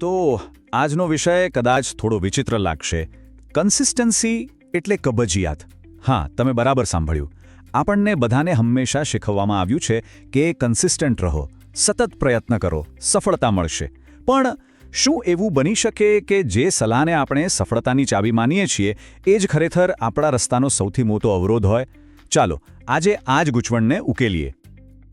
તો આજનો વિષય કદાચ થોડો વિચિત્ર લાગશે. કન્સિસ્ટન્સી એટલે કબજિયાત. હા, તમે બરાબર સાંભળ્યું. આપણને બધાને હંમેશા શીખવવામાં આવ્યું છે કે કન્સિસ્ટન્ટ રહો, સતત પ્રયત્ન કરો, સફળતા મળશે. પણ શું એવું બની શકે કે જે સલાહને આપણે સફળતાની ચાવી માનીએ છીએ, એ જ ખરેખર આપણા રસ્તાનો સૌથી મોટો અવરોધ હોય? ચાલો, આજે આ જ ગૂંચવણને ઉકેલીએ.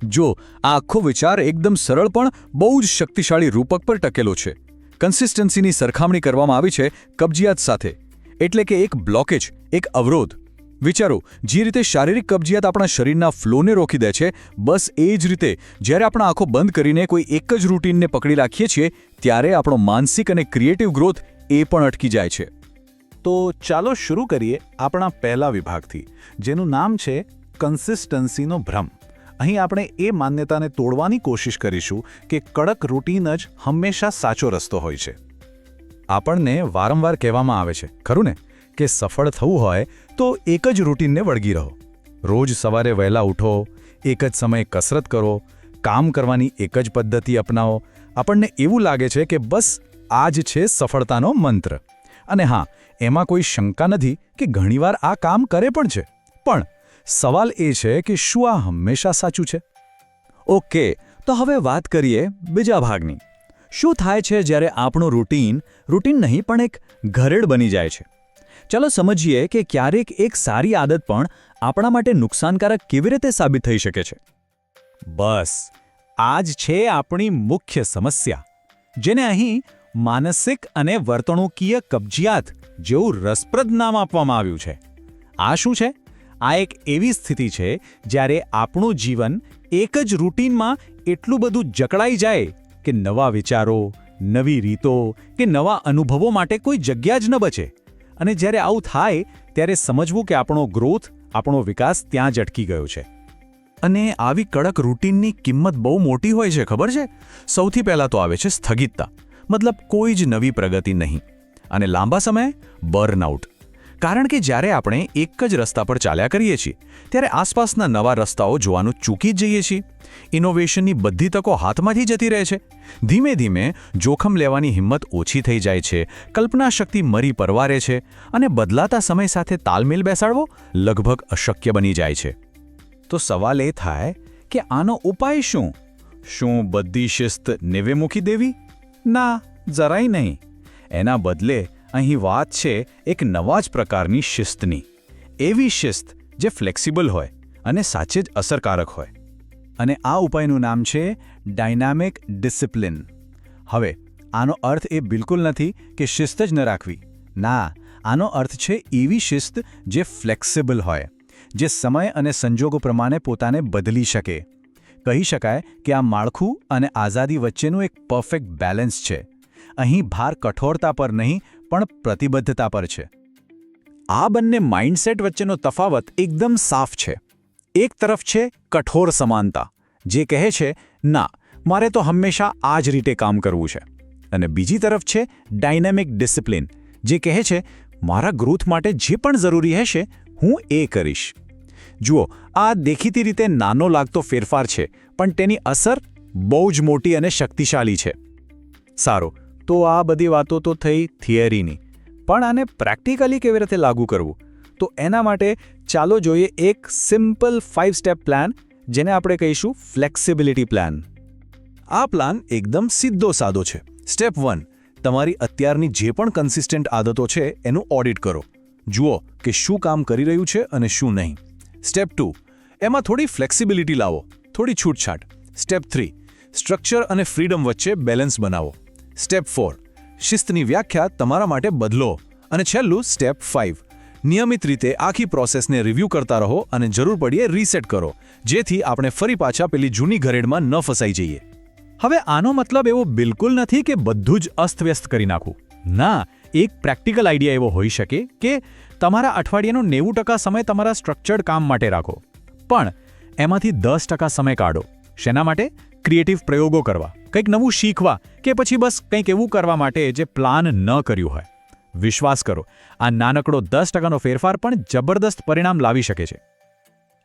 જો આ આખો વિચાર એકદમ સરળ પણ બહુ જ શક્તિશાળી રૂપક પર ટકેલો છે. કન્સિસ્ટન્સીની સરખામણી કરવામાં આવી છે કબજિયાત સાથે. એટલે કે એક બ્લોકેજ એક અવરોધ. વિચારો, જે રીતે શારીરિક કબજિયાત આપણા શરીરના ફ્લોને રોકી દે છે, બસ એ જ રીતે, જ્યારે આપણા આંખો બંધ કરીને કોઈ એક જ રૂટીનને પકડી રાખીએ છીએ, ત્યારે આપણો માનસિક અને ક્રિએટિવ ગ્રોથ એ પણ અટકી જાય છે. તો ચાલો શરૂ કરીએ આપણા પહેલા વિભાગથી, જેનું નામ છે કન્સિસ્ટન્સીનો ભ્રમ. અહીં આપણે એ માન્યતાને તોડવાની કોશિશ કરીશું કે કડક રૂટીન જ હંમેશા સાચો રસ્તો હોય છે. આપણને વારંવાર કહેવામાં આવે છે, ખરું ને? કે સફળ થવું હોય તો એક જ રૂટીનને વળગી રહો. રોજ સવારે વહેલા ઉઠો, એક જ સમયે કસરત કરો, કામ કરવાની એક જ પદ્ધતિ અપનાવો. આપણને એવું લાગે છે કે બસ આ જ છે સફળતાનો મંત્ર. અને હા, એમાં કોઈ શંકા નથી કે ઘણીવાર આ કામ કરે પણ છે. પણ સવાલ એ છે કે શું આ હંમેશા સાચું છે? ઓકે, તો હવે વાત કરીએ બીજા ભાગની. શું થાય છે જ્યારે આપણું રૂટીન રૂટીન નહીં પણ એક ઘરેડ બની જાય છે? ચાલો સમજીએ કે ક્યારેક એક સારી આદત પણ આપણા માટે નુકસાનકારક કેવી રીતે સાબિત થઈ શકે છે. બસ આ જ છે આપણી મુખ્ય સમસ્યા, જેને અહીં માનસિક અને વર્તણૂકીય કબજિયાત જેવું રસપ્રદ નામ આપવામાં આવ્યું છે. આ શું છે? આ એક એવી સ્થિતિ છે જ્યારે આપણું જીવન એક જ રૂટીનમાં એટલું બધું જકડાઈ જાય કે નવા વિચારો, નવી રીતો કે નવા અનુભવો માટે કોઈ જગ્યા જ ન બચે. અને જ્યારે આવું થાય, ત્યારે સમજવું કે આપણો ગ્રોથ આપણો વિકાસ ત્યાં જ અટકી ગયો છે. અને આવી કડક રૂટીનની કિંમત બહુ મોટી હોય છે, ખબર છે? સૌથી પહેલાં તો આવે છે સ્થગિતતા. મતલબ કોઈ જ નવી પ્રગતિ નહીં. અને લાંબા સમયે બર્નઆઉટ કારણ કે જ્યારે આપણે એક જ રસ્તા પર ચાલ્યા કરીએ છીએ, ત્યારે આસપાસના નવા રસ્તાઓ જોવાનું ચૂકી જ જઈએ છીએ. ઇનોવેશનની બધી તકો હાથમાંથી જતી રહે છે. ધીમે ધીમે જોખમ લેવાની હિંમત ઓછી થઈ જાય છે, કલ્પના શક્તિ મરી પરવારે છે અને બદલાતા સમય સાથે તાલમેલ બેસાડવો લગભગ અશક્ય બની જાય છે. તો સવાલ એ થાય કે આનો ઉપાય શું? શું બધી શિસ્ત નેવે મૂકી દેવી? ના, જરાય નહીં. એના બદલે અહીં વાત છે એક નવા જ પ્રકારની શિસ્તની. એવી શિસ્ત જે ફ્લેક્સિબલ હોય અને સાચે જ અસરકારક હોય. અને આ ઉપાયનું નામ છે ડાયનામિક ડિસિપ્લિન. હવે, આનો અર્થ એ બિલકુલ નથી કે શિસ્ત જ ન રાખવી. ના, આનો અર્થ છે એવી શિસ્ત જે ફ્લેક્સિબલ હોય, જે સમય અને સંજોગો પ્રમાણે પોતાને બદલી શકે. કહી શકાય કે આ માળખું અને આઝાદી વચ્ચેનું એક પરફેક્ટ બેલેન્સ છે. અહીં ભાર કઠોરતા પર નહીં પણ પ્રતિબદ્ધતા પર છે. આ બંને માઇન્ડસેટ વચ્ચેનો તફાવત એકદમ સાફ છે. એક તરફ છે કઠોર સમાનતા, જે કહે છે, ના, મારે તો હંમેશા આ જ રીતે કામ કરવું છે. અને બીજી તરફ છે ડાયનેમિક ડિસિપ્લિન, જે કહે છે, મારા ગ્રોથ માટે જે પણ જરૂરી હશે, હું એ કરીશ. જુઓ, આ દેખીતી રીતે નાનો લાગતો ફેરફાર છે, પણ તેની અસર બહુ જ મોટી અને શક્તિશાળી છે. સારું તો આ બધી વાતો તો થઈ થિયરીની. પણ આને પ્રેક્ટિકલી કેવી રીતે લાગુ કરવું? તો એના માટે ચાલો જોઈએ એક સિમ્પલ ફાઇવ સ્ટેપ પ્લાન, જેને આપણે કહીશું ફ્લેક્સિબિલિટી પ્લાન. આ પ્લાન એકદમ સીધો સાદો છે. સ્ટેપ વન, તમારી અત્યારની જે પણ કન્સિસ્ટન્ટ આદતો છે એનું ઓડિટ કરો. જુઓ કે શું કામ કરી રહ્યું છે અને શું નહીં. સ્ટેપ ટુ, એમાં થોડી ફ્લેક્સિબિલિટી લાવો, થોડી છૂટછાટ. સ્ટેપ થ્રી, સ્ટ્રક્ચર અને ફ્રીડમ વચ્ચે બેલેન્સ બનાવો. સ્ટેપ ફોર શિસ્તની વ્યાખ્યા તમારા માટે બદલો. અને છેલ્લું સ્ટેપ ફાઇવ નિયમિત રીતે આખી પ્રોસેસને રિવ્યૂ કરતા રહો અને જરૂર પડીએ રીસેટ કરો, જેથી આપણે ફરી પાછા પેલી જૂની ઘરેડમાં ન ફસાઈ જઈએ. હવે આનો મતલબ એવો બિલકુલ નથી કે બધું જ અસ્તવ્યસ્ત કરી નાખવું. ના, એક પ્રેક્ટિકલ આઈડિયા એવો હોઈ શકે કે તમારા અઠવાડિયાનો નેવું ટકા સમય તમારા સ્ટ્રક્ચર્ડ કામ માટે રાખો. પણ, એમાંથી દસ ટકા સમય કાઢો. શેના માટે? ક્રિએટિવ પ્રયોગો કરવા. કંઈક નવું શીખવા કે પછી બસ કંઈક એવું કરવા માટે જે પ્લાન ન કર્યું હોય. વિશ્વાસ કરો, આ નાનકડો દસ ટકાનો ફેરફાર પણ જબરદસ્ત પરિણામ લાવી શકે છે.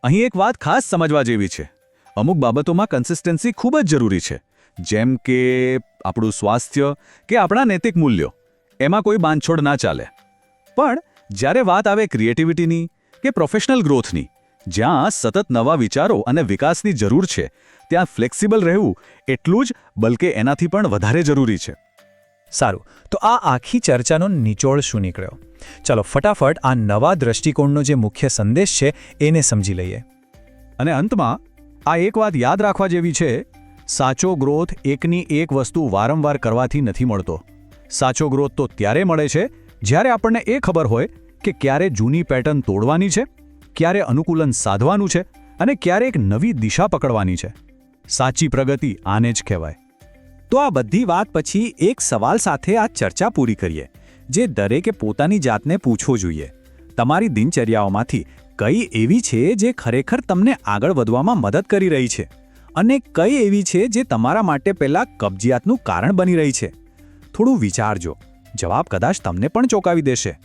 અહીં એક વાત ખાસ સમજવા જેવી છે. અમુક બાબતોમાં કન્સિસ્ટન્સી ખૂબ જ જરૂરી છે. જેમ કે આપણું સ્વાસ્થ્ય કે આપણા નૈતિક મૂલ્યો, એમાં કોઈ બાંધછોડ ના ચાલે. પણ જ્યારે વાત આવે ક્રિએટિવિટીની કે પ્રોફેશનલ ગ્રોથની જ્યાં સતત નવા વિચારો અને વિકાસની જરૂર છે. ત્યાં ફ્લેક્સિબલ રહેવું એટલું જ, બલકે એનાથી પણ વધારે જરૂરી છે. સારું, તો આ આખી ચર્ચાનો નિચોડ શું નીકળ્યો? ચાલો ફટાફટ આ નવા દ્રષ્ટિકોણનો જે મુખ્ય સંદેશ છે, એને સમજી લઈએ. અને અંતમાં, આ એક વાત યાદ રાખવા જેવી છે, સાચો ગ્રોથ એકની એક વસ્તુ વારંવાર કરવાથી નથી મળતો. સાચો ગ્રોથ તો ત્યારે મળે છે, જ્યારે આપણને એ ખબર હોય કે ક્યારે જૂની પેટર્ન તોડવાની છે. ક્યારે અનુકૂલન સાધવાનું છે અને ક્યારે એક નવી દિશા પકડવાની છે. સાચી પ્રગતિ આને જ કહેવાય. તો આ બધી વાત પછી એક સવાલ સાથે આ ચર્ચા પૂરી કરીએ, જે દરેકે પોતાની જાતને પૂછવો જોઈએ. તમારી દિનચર્યાઓમાંથી કઈ એવી છે જે ખરેખર તમને આગળ વધવામાં મદદ કરી રહી છે? અને કઈ એવી છે જે તમારા માટે પહેલાં કબજિયાતનું કારણ બની રહી છે? થોડું વિચારજો. જવાબ કદાચ તમને પણ ચોંકાવી દેશે.